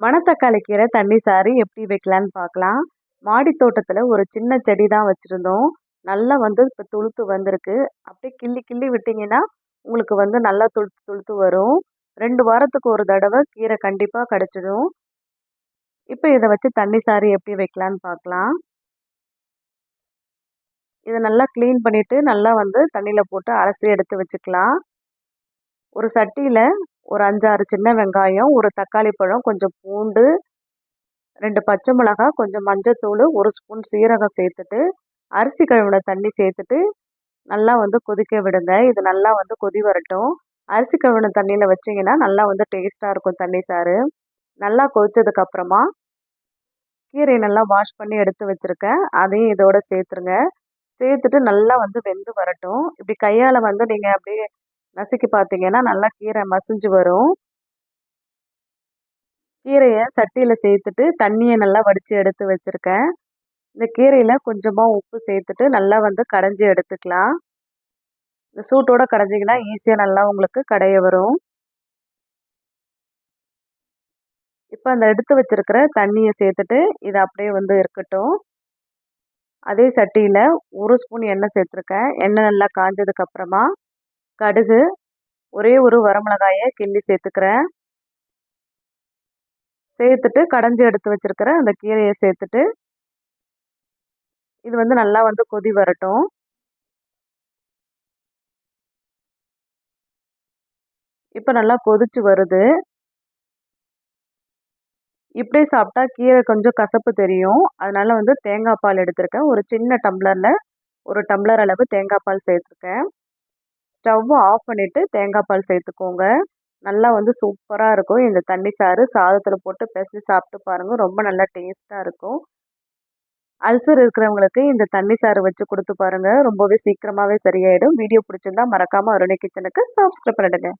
மணத்தக்காளி கீரை தண்ணி சாறு எப்படி வைக்கலான்னு பார்க்கலாம். மாடி தோட்டத்தில் ஒரு சின்ன செடி தான் வச்சுருந்தோம். நல்லா வந்து இப்போ துளுத்து வந்திருக்கு. அப்படியே கிள்ளி கிள்ளி விட்டிங்கன்னா உங்களுக்கு வந்து நல்லா துளுத்து துளுத்து வரும். ரெண்டு வாரத்துக்கு ஒரு தடவை கீரை கண்டிப்பாக கிடச்சிடும். இப்போ இதை வச்சு தண்ணி சாறு எப்படி வைக்கலான்னு பார்க்கலாம். இதை நல்லா க்ளீன் பண்ணிவிட்டு நல்லா வந்து தண்ணியில் போட்டு அலசி எடுத்து வச்சுக்கலாம். ஒரு சட்டியில் ஒரு அஞ்சாறு சின்ன வெங்காயம் ஒரு தக்காளி பழம் கொஞ்சம் பூண்டு ரெண்டு பச்சை மிளகாய் கொஞ்சம் மஞ்சத்தூள் ஒரு ஸ்பூன் சீரகம் சேர்த்துட்டு அரிசி கழுவின தண்ணி சேர்த்துட்டு நல்லா வந்து கொதிக்க விடுங்க. இது நல்லா வந்து கொதி வரட்டும். அரிசி கழுவின தண்ணியில் வச்சிங்கன்னா நல்லா வந்து டேஸ்ட்டாக இருக்கும் தண்ணி சாறு. நல்லா கொதித்ததுக்கப்புறமா கீரையை நல்லா வாஷ் பண்ணி எடுத்து வச்சுருக்கேன். அதையும் இதோட சேர்த்துருங்க. சேர்த்துட்டு நல்லா வந்து வெந்து வரட்டும். இப்படி கையால் வந்து நீங்கள் அப்படியே நசுக்கி பார்த்தீங்கன்னா நல்லா கீரை மசிஞ்சு வரும். கீரையை சட்டியில் சேர்த்துட்டு தண்ணியை நல்லா வடித்து எடுத்து வச்சுருக்கேன். இந்த கீரையில் கொஞ்சமாக உப்பு சேர்த்துட்டு நல்லா வந்து கடைஞ்சி எடுத்துக்கலாம். இந்த சூட்டோடு கடைஞ்சிங்கன்னா ஈஸியாக நல்லா உங்களுக்கு கடைய வரும். இப்போ அந்த எடுத்து வச்சுருக்கிற தண்ணியை சேர்த்துட்டு இது அப்படியே வந்து இருக்கட்டும். அதே சட்டியில் ஒரு ஸ்பூன் எண்ணெய் சேர்த்துருக்கேன். எண்ணெய் நல்லா காஞ்சதுக்கப்புறமா கடுகு ஒரே ஒரு வரமிளகாயை கிள்ளி சேர்த்துக்கிறேன். சேர்த்துட்டு கடைஞ்சி எடுத்து வச்சுருக்கிற அந்த கீரையை சேர்த்துட்டு இது வந்து நல்லா வந்து கொதி வரட்டும். இப்போ நல்லா கொதிச்சு வருது. இப்படியே சாப்பிட்டா கீரை கொஞ்சம் கசப்பு தெரியும். அதனால வந்து தேங்காய் பால் எடுத்திருக்கேன். ஒரு சின்ன டம்ளரில் ஒரு டம்ளர் அளவு தேங்காய் பால் சேர்த்துருக்கேன். ஸ்டவ்வை ஆஃப் பண்ணிவிட்டு தேங்காய் பால் சேர்த்துக்கோங்க. நல்லா வந்து சூப்பராக இருக்கும். இந்த தண்ணி சாறு சாதத்தில் போட்டு பிசைஞ்சு சாப்பிட்டு பாருங்கள் ரொம்ப நல்லா டேஸ்ட்டாக இருக்கும். அல்சர் இருக்கிறவங்களுக்கு இந்த தண்ணி சாறு வச்சு கொடுத்து பாருங்கள் ரொம்பவே சீக்கிரமாகவே சரியாயிடும். வீடியோ பிடிச்சிருந்தா மறக்காமல் அருணை கிச்சனுக்கு சப்ஸ்கிரைப் பண்ணிடுங்க.